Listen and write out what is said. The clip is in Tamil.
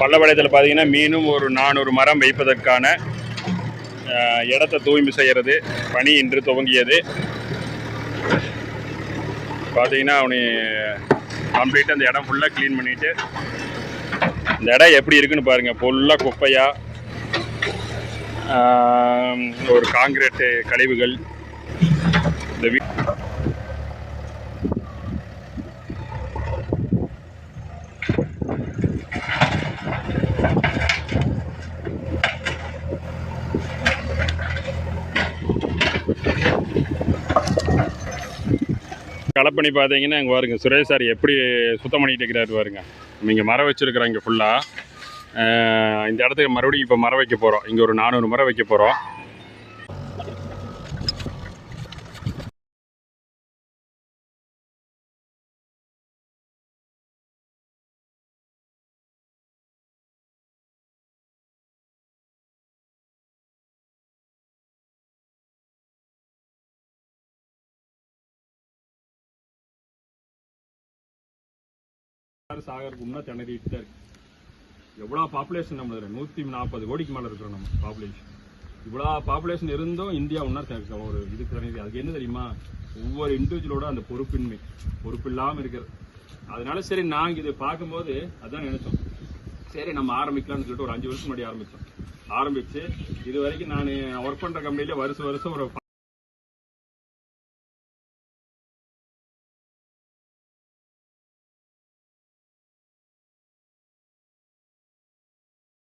பள்ளவளையத்தில் பார்த்தீங்கன்னா மீனும் ஒரு நானூறு மரம் வைப்பதற்கான இடத்த இடத்தை தூய்மை செய்கிறது பணி இன்று துவங்கியது. பார்த்தீங்கன்னா அவனு கம்ப்ளீட்டாக அந்த இடம் ஃபுல்லாக க்ளீன் பண்ணிவிட்டு இந்த இடம் எப்படி இருக்குன்னு பாருங்கள் ஃபுல்லாக குப்பையாக ஒரு காங்கிரீட்டு கழிவுகள் இந்த வீ களப்பணி பார்த்தீங்கன்னா இங்கே பாருங்க. சுரேஷ் சார் எப்படி சுத்தம் பண்ணிட்டு இருக்கிறாரு பாருங்க. இங்கே மரம் வச்சுருக்குறோம் இங்கே ஃபுல்லாக இந்த இடத்துக்கு மறுபடியும் இப்போ மரம் வைக்க போகிறோம் இங்கே ஒரு நானூறு மரம் வைக்க போகிறோம் திணறிட்டு தான் இருக்கு. எவ்வளோ பாப்புலேஷன் நூற்றி நாற்பது கோடிக்கு மேலே இருக்கிறோம் நம்ம பாப்புலேஷன் இவ்வளோ பாப்புலேஷன் இருந்தும் இந்தியா ஒன்றா ஒரு இதுக்கு திணறி அதுக்கு என்ன தெரியுமா? ஒவ்வொரு இண்டிவிஜுவலோட அந்த பொறுப்பின்மை. பொறுப்பு இல்லாமல் இருக்கிறது. அதனால சரி நாங்கள் இதை பார்க்கும்போது அதான் நினைச்சோம். சரி நம்ம ஆரம்பிக்கலாம்னு சொல்லிட்டு ஒரு அஞ்சு வருஷம் முன்னாடி ஆரம்பித்தோம் ஆரம்பிச்சு இது வரைக்கும் நான் ஒர்க் பண்ணுற கம்பெனியில் வருஷம் வருஷம் ஒரு